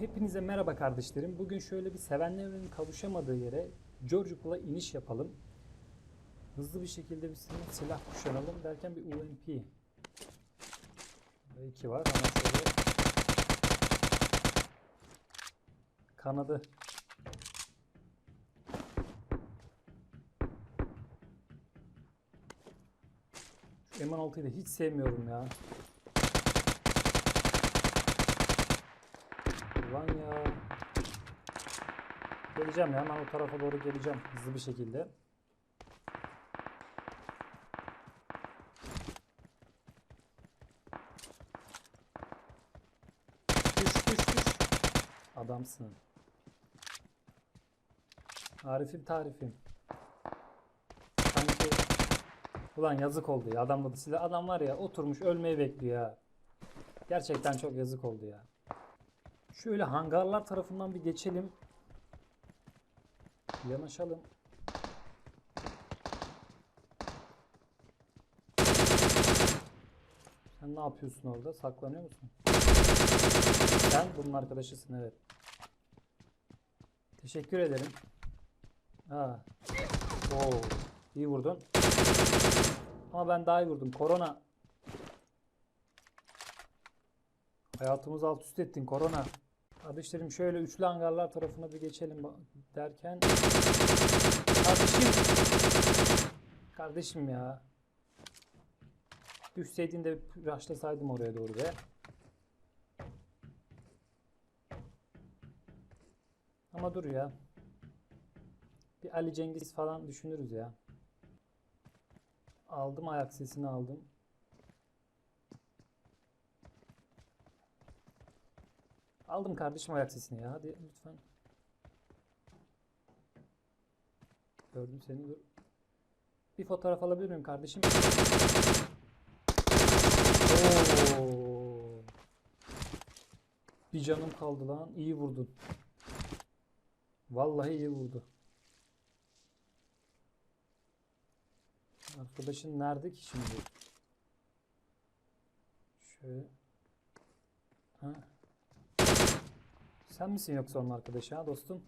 Hepinize merhaba kardeşlerim. Bugün şöyle bir sevenlerin kavuşamadığı yere George Pool'a iniş yapalım. Hızlı bir şekilde bir silah kuşanalım derken bir UMP. Burada iki var ama şöyle kanadı. Şu M16'yı da hiç sevmiyorum ya. Ulan ya. Geleceğim ya hemen o tarafa doğru geleceğim hızlı bir şekilde. Düş düş düş. Adamsın. Arif'im tarifim. Sanki Ulan yazık oldu ya adamla da silah. Adam var ya oturmuş ölmeyi bekliyor ya. Gerçekten çok yazık oldu ya. Şöyle hangarlar tarafından bir geçelim. Yanaşalım. Sen ne yapıyorsun orada? Saklanıyor musun? Sen bunun arkadaşısın evet. Teşekkür ederim. Ha. Oo, iyi vurdun. Ama ben daha iyi vurdum. Korona. Hayatımızı alt üst ettin korona. Kardeşlerim şöyle üçlü hangarlar tarafına bir geçelim derken. Kardeşim. Kardeşim ya. Düşseydin de raşlasaydım oraya doğru be. Ama dur ya. Bir Ali Cengiz falan düşünürüz ya. Aldım ayak sesini aldım Aldım kardeşim ayak sesini ya. Hadi lütfen. Gördüm seni. Dur. Bir fotoğraf alabilir miyim kardeşim? Oo. Bir canım kaldı lan. İyi vurdun. Vallahi iyi vurdu. Arkadaşın nerede ki şimdi? Şöyle. Ha. Sen misin yoksa onun arkadaşı ha dostum?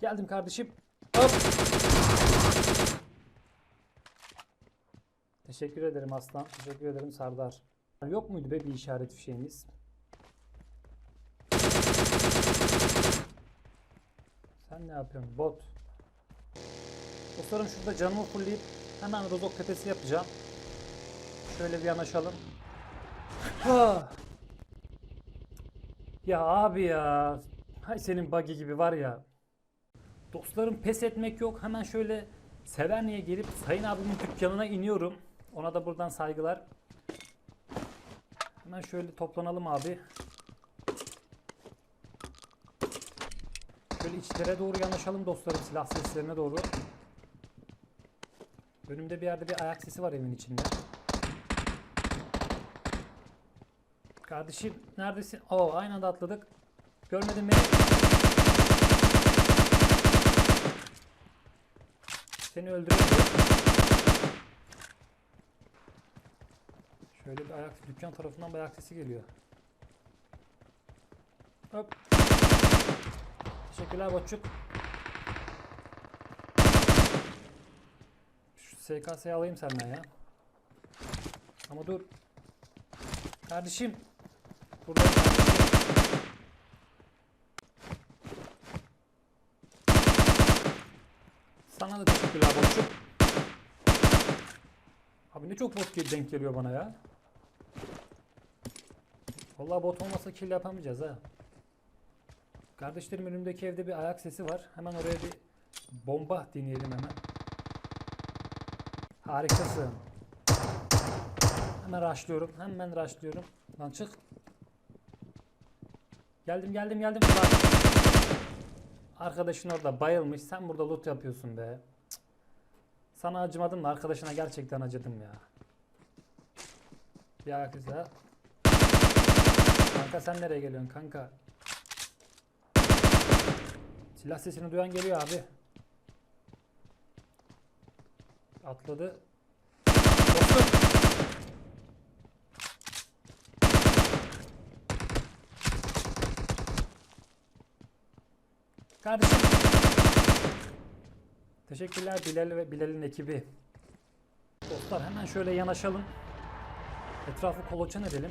Geldim kardeşim. Hop. Teşekkür ederim aslan. Teşekkür ederim Sardar. Yok muydu be bir işaret fişeğimiz? Sen ne yapıyorsun bot? Dostlarım şurada canımı fullleyip hemen rozok tepesi yapacağım. Şöyle bir yanaşalım. Ah. Ya abi ya. Hay senin buggy gibi var ya. Dostlarım pes etmek yok. Hemen şöyle Severni'ye gelip Sayın abimin dükkanına iniyorum. Ona da buradan saygılar. Hemen şöyle toplanalım abi. Şöyle içlere doğru yanaşalım dostlarım silah seslerine doğru. Önümde bir yerde bir ayak sesi var evin içinde. Kardeşim neredesin? Oo aynı anda atladık. Görmedin beni. Seni öldürüyorum. Şöyle bir ayak dükkan tarafından bir sesi geliyor. Hop. Teşekkürler Boçuk. Şu SKS'yi alayım senden ya. Ama dur. Kardeşim. Burada Sana da teşekkürler Botçuk. Abi ne çok bot denk geliyor bana ya. Vallahi bot olmasa kill yapamayacağız ha. Kardeşlerim önümdeki evde bir ayak sesi var. Hemen oraya bir bomba deneyelim hemen. Harikasın. Hemen rushlıyorum. Hemen rushlıyorum. Lan çık. Geldim geldim geldim. Arkadaşın orada bayılmış. Sen burada loot yapıyorsun be. Sana acımadım da arkadaşına gerçekten acıdım ya. Ya güzel. Kanka sen nereye geliyorsun kanka? Silah sesini duyan geliyor abi. Atladı. Dostum. Kardeşim. Teşekkürler Bilal ve Bilal'in ekibi. Dostlar hemen şöyle yanaşalım. Etrafı kolaçan edelim.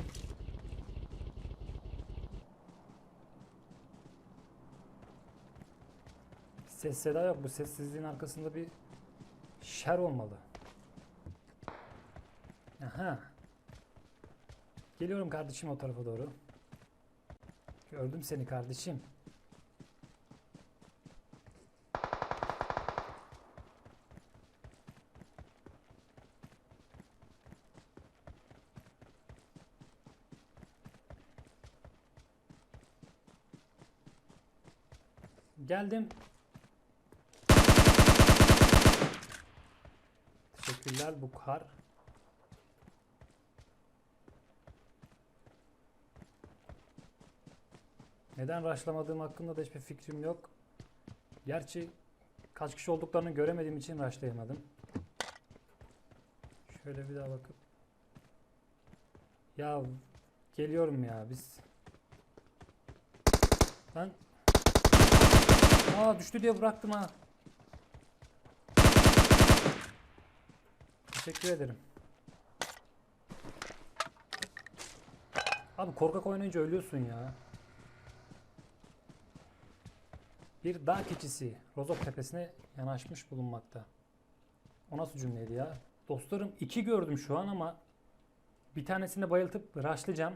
Ses seda yok. Bu sessizliğin arkasında bir şer olmalı. Aha. Geliyorum kardeşim o tarafa doğru. Gördüm seni kardeşim. Geldim. Teşekkürler Bukhar. Neden rushlamadığım hakkında da hiçbir fikrim yok. Gerçi kaç kişi olduklarını göremediğim için rushlayamadım. Şöyle bir daha bakıp. Ya geliyorum ya biz. Ben Aa düştü diye bıraktım ha. Teşekkür ederim. Abi korkak oynayınca ölüyorsun ya. Bir dağ keçisi Rozok tepesine yanaşmış bulunmakta. O nasıl cümleydi ya? Dostlarım iki gördüm şu an ama bir tanesini bayıltıp rushlayacağım.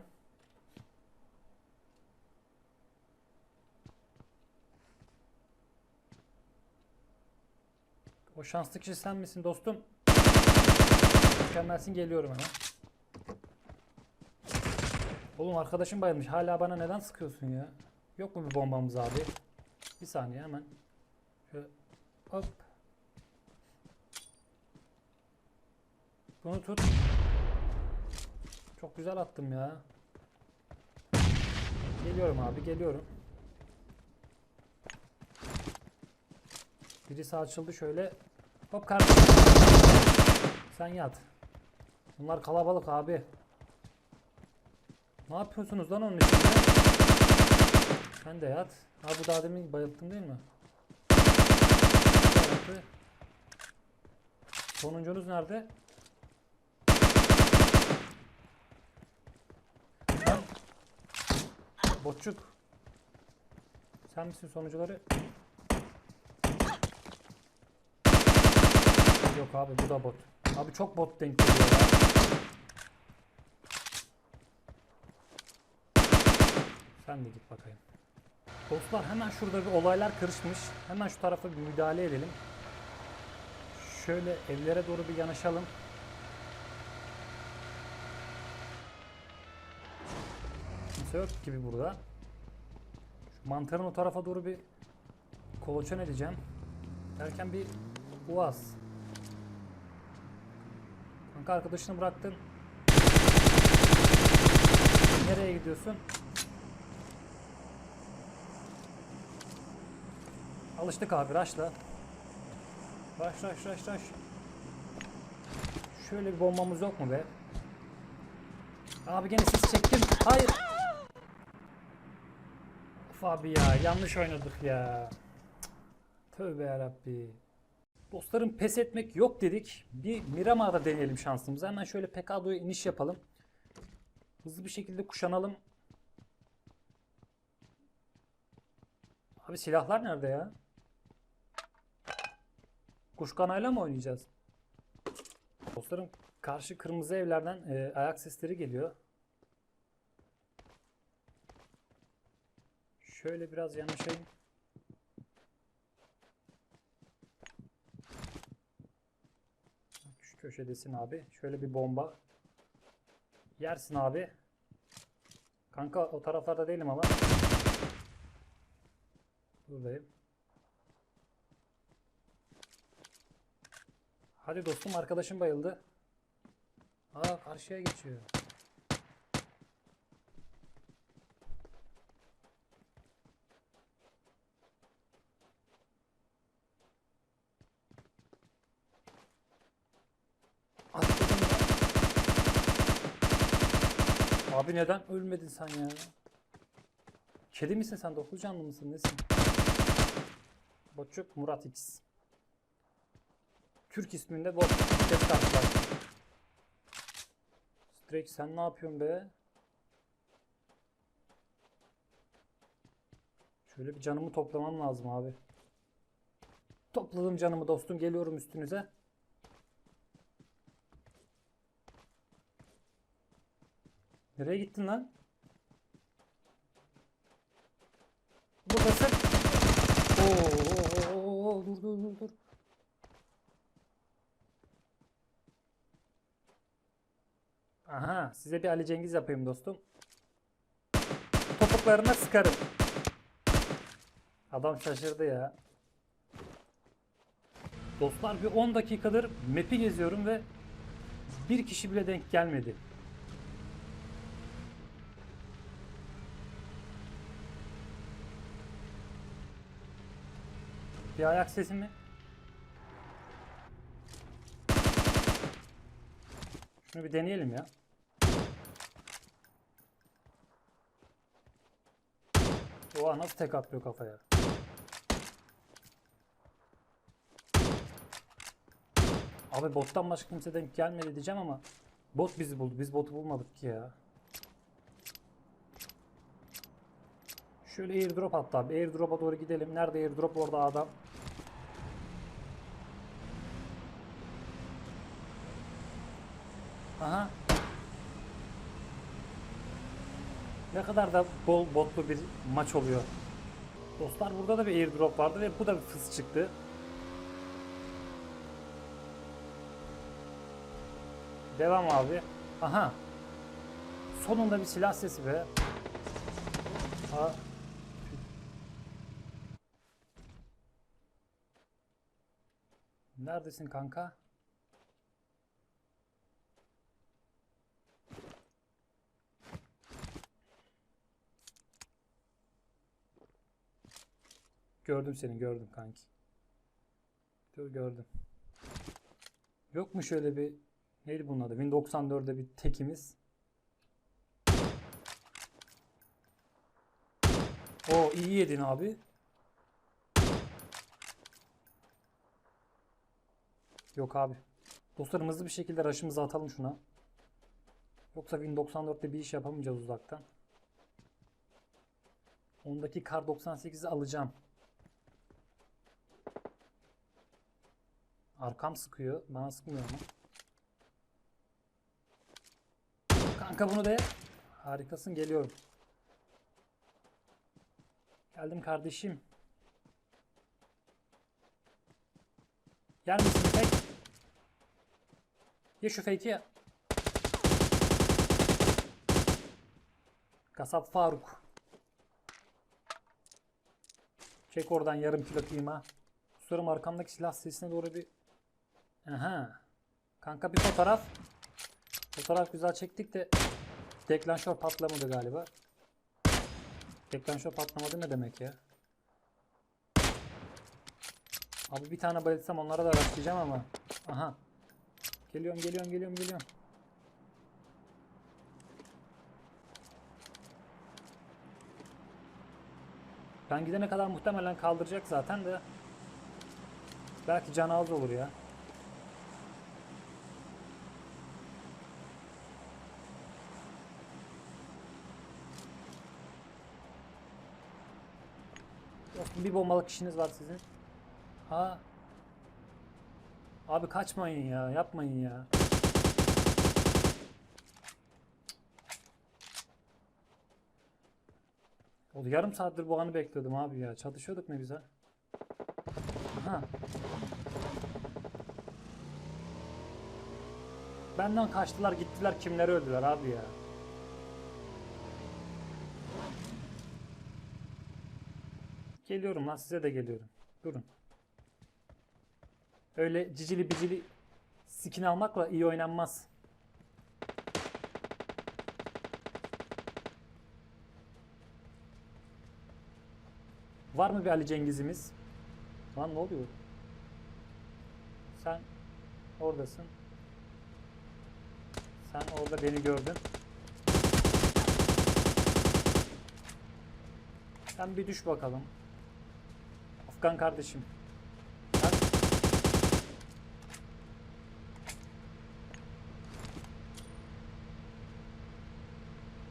O şanslı kişi sen misin dostum? Mükemmelsin geliyorum hemen. Oğlum arkadaşım bayılmış. Hala bana neden sıkıyorsun ya? Yok mu bir bombamız abi? Bir saniye hemen. Şöyle hop. Bunu tut. Çok güzel attım ya. Geliyorum abi geliyorum. Birisi açıldı şöyle. Hop kardeşim. Sen yat. Bunlar kalabalık abi. Ne yapıyorsunuz lan onun içinde? Sen de yat. Ha bu daha demin bayılttın değil mi? Sonuncunuz nerede? Lan. Botçuk. Sen misin sonucuları? Yok abi bu da bot. Abi çok bot denk geliyor. Sen de git bakayım. Dostlar hemen şurada bir olaylar karışmış. Hemen şu tarafa bir müdahale edelim. Şöyle evlere doğru bir yanaşalım. Kimse yok gibi burada. Şu mantarın o tarafa doğru bir kolaçan edeceğim. Derken bir uaz. Kanka arkadaşını bıraktın. Nereye gidiyorsun? Alıştık abi raşla. Raş raş raş raş. Şöyle bir bombamız yok mu be? Abi gene ses çektim. Hayır. Of abi ya yanlış oynadık ya. Tövbe yarabbi. Dostlarım pes etmek yok dedik. Bir Miramar'da deneyelim şansımızı. Hemen şöyle Pekado'ya iniş yapalım. Hızlı bir şekilde kuşanalım. Abi silahlar nerede ya? Kuşkanayla mı oynayacağız? Dostlarım karşı kırmızı evlerden e, ayak sesleri geliyor. Şöyle biraz yanaşayım. Şu köşedesin abi. Şöyle bir bomba. Yersin abi. Kanka o taraflarda değilim ama. Buradayım. Hadi dostum arkadaşım bayıldı. Aa karşıya geçiyor. Atladım ya. Abi neden ölmedin sen ya? Kedi misin sen? Dokuz canlı mısın? Nesin? Botçuk Murat X. Türk isminde bot. Karşılaştım. Strake sen ne yapıyorsun be? Şöyle bir canımı toplamam lazım abi. Topladım canımı dostum. Geliyorum üstünüze. Nereye gittin lan? Buradasın. Oo, oo, oo, dur dur dur dur. Aha, size bir Ali Cengiz yapayım dostum. Topuklarına sıkarım. Adam şaşırdı ya. Dostlar bir 10 dakikadır map'i geziyorum ve bir kişi bile denk gelmedi. Bir ayak sesi mi? Şunu bir deneyelim ya. Oha nasıl tek atlıyor kafaya. Abi bottan başka kimse denk gelmedi diyeceğim ama bot bizi buldu. Biz botu bulmadık ki ya. Şöyle airdrop attı abi. Airdrop'a doğru gidelim. Nerede airdrop orada adam. Aha. Ne kadar da bol botlu bir maç oluyor. Dostlar burada da bir airdrop vardı ve bu da bir fıs çıktı. Devam abi. Aha. Sonunda bir silah sesi be. Aa. Neredesin kanka? Gördüm seni gördüm kanki. Dur gördüm. Yok mu şöyle bir neydi bunun adı? Win 94'de bir tekimiz. O iyi yedin abi. Yok abi. Dostlarım hızlı bir şekilde rush'ımızı atalım şuna. Yoksa Win 94'te bir iş yapamayacağız uzaktan. Ondaki kar 98'i alacağım. Arkam sıkıyor. Bana sıkmıyor mu? Kanka bunu de. Harikasın geliyorum. Geldim kardeşim. Yer misin fake? Ye şu fake'i ya. Kasap Faruk. Çek oradan yarım kilo kıyma. Kusarım arkamdaki silah sesine doğru bir... Aha. Kanka bir fotoğraf. Fotoğraf güzel çektik de deklanşör patlamadı galiba. Deklanşör patlamadı ne demek ya? Abi bir tane bayılsam onlara da rastlayacağım ama. Aha. Geliyorum geliyorum geliyorum geliyorum. Ben gidene kadar muhtemelen kaldıracak zaten de. Belki can az olur ya. Dostum bir bombalık işiniz var sizin. Ha. Abi kaçmayın ya. Yapmayın ya. Oldu yarım saattir bu anı bekliyordum abi ya. Çatışıyorduk ne güzel. Aha. Benden kaçtılar gittiler kimleri öldüler abi ya. Geliyorum lan size de geliyorum. Durun. Öyle cicili bicili skin almakla iyi oynanmaz. Var mı bir Ali Cengiz'imiz? Lan ne oluyor? Sen oradasın. Sen orada beni gördün. Sen bir düş bakalım. Furkan kardeşim.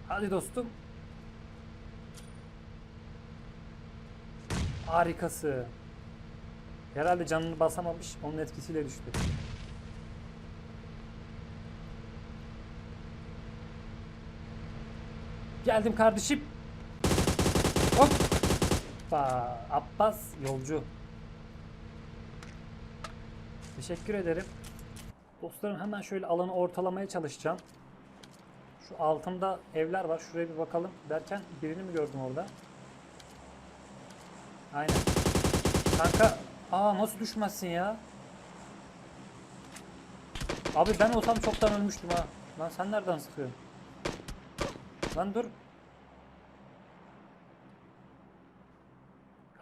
Hadi dostum. Harikası. Herhalde canını basamamış, onun etkisiyle düştü. Geldim kardeşim. Hoppa. Abbas yolcu. Teşekkür ederim. Dostlarım hemen şöyle alanı ortalamaya çalışacağım. Şu altımda evler var. Şuraya bir bakalım. Derken birini mi gördüm orada? Aynen. Kanka. Aa nasıl düşmezsin ya? Abi ben olsam çoktan ölmüştüm ha. Lan sen nereden sıkıyorsun? Lan dur.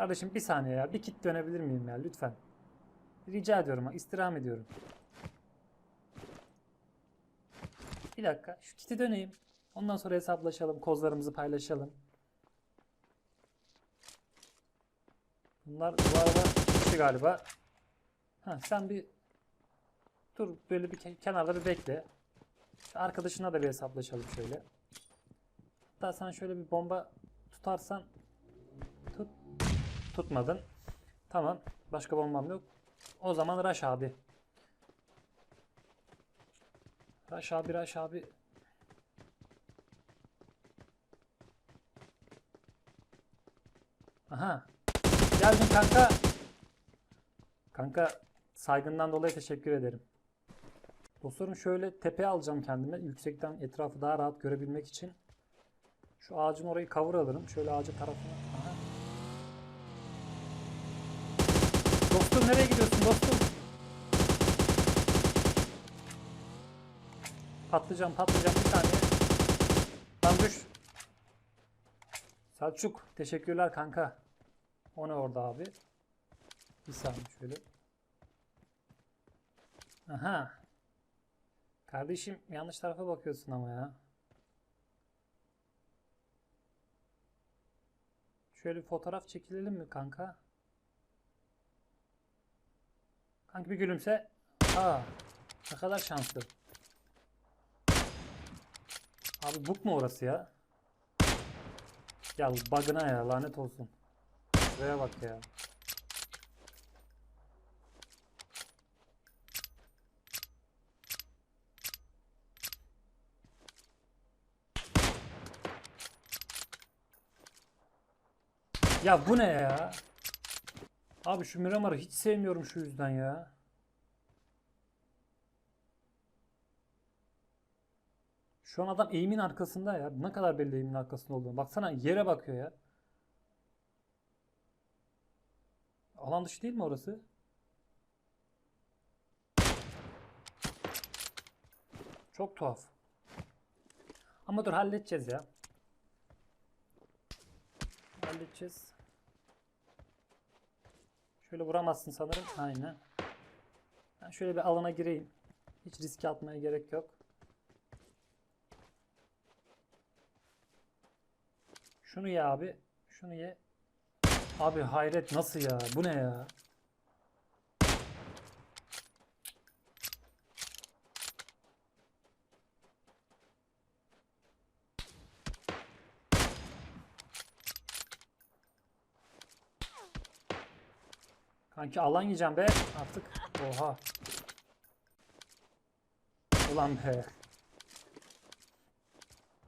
Kardeşim bir saniye ya. Bir kit dönebilir miyim ya lütfen. Rica ediyorum ha. istirham ediyorum. Bir dakika. Şu kiti döneyim. Ondan sonra hesaplaşalım. Kozlarımızı paylaşalım. Bunlar bu arada kişi galiba. Ha, sen bir dur böyle bir ke- kenarda bir bekle. Arkadaşına da bir hesaplaşalım şöyle. Hatta sana şöyle bir bomba tutarsan tut tutmadın. Tamam. Başka bombam yok. O zaman Rush abi. Rush abi, Rush abi. Aha. Geldim kanka. Kanka saygından dolayı teşekkür ederim. Dostlarım şöyle tepe alacağım kendime. Yüksekten etrafı daha rahat görebilmek için. Şu ağacın orayı cover alırım. Şöyle ağacın tarafına. Aha. Dostum nereye gidiyorsun dostum? Patlayacağım patlayacağım bir saniye. Lan düş. Selçuk teşekkürler kanka. O ne orada abi? Bir saniye şöyle. Aha. Kardeşim yanlış tarafa bakıyorsun ama ya. Şöyle fotoğraf çekilelim mi kanka? Kanka bir gülümse. Aa, ne kadar şanslı. Abi buk mu orası ya? Ya bug'ına ya lanet olsun. Şuraya bak ya. Ya bu ne ya? Abi şu Miramar'ı hiç sevmiyorum şu yüzden ya. Şu an adam eğimin arkasında ya. Ne kadar belli eğimin arkasında olduğunu. Baksana yere bakıyor ya. Alan dışı değil mi orası? Çok tuhaf. Ama dur halledeceğiz ya. Halledeceğiz. Şöyle vuramazsın sanırım. Aynen. Ben şöyle bir alana gireyim. Hiç riske atmaya gerek yok. Şunu ye abi. Şunu ye. Abi hayret nasıl ya? Bu ne ya? Kanki alan yiyeceğim be artık. Oha. Ulan be.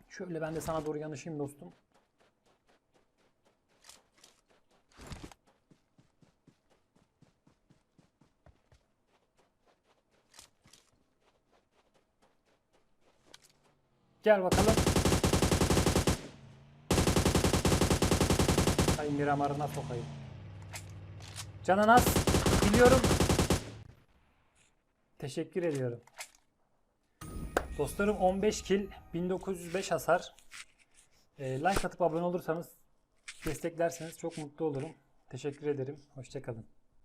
Şöyle ben de sana doğru yanaşayım dostum. Gel bakalım. Ay Miramar'ına sokayım. Canan az. Biliyorum. Teşekkür ediyorum. Dostlarım 15 kill, 1905 hasar. Ee, like atıp abone olursanız, desteklerseniz çok mutlu olurum. Teşekkür ederim. Hoşçakalın.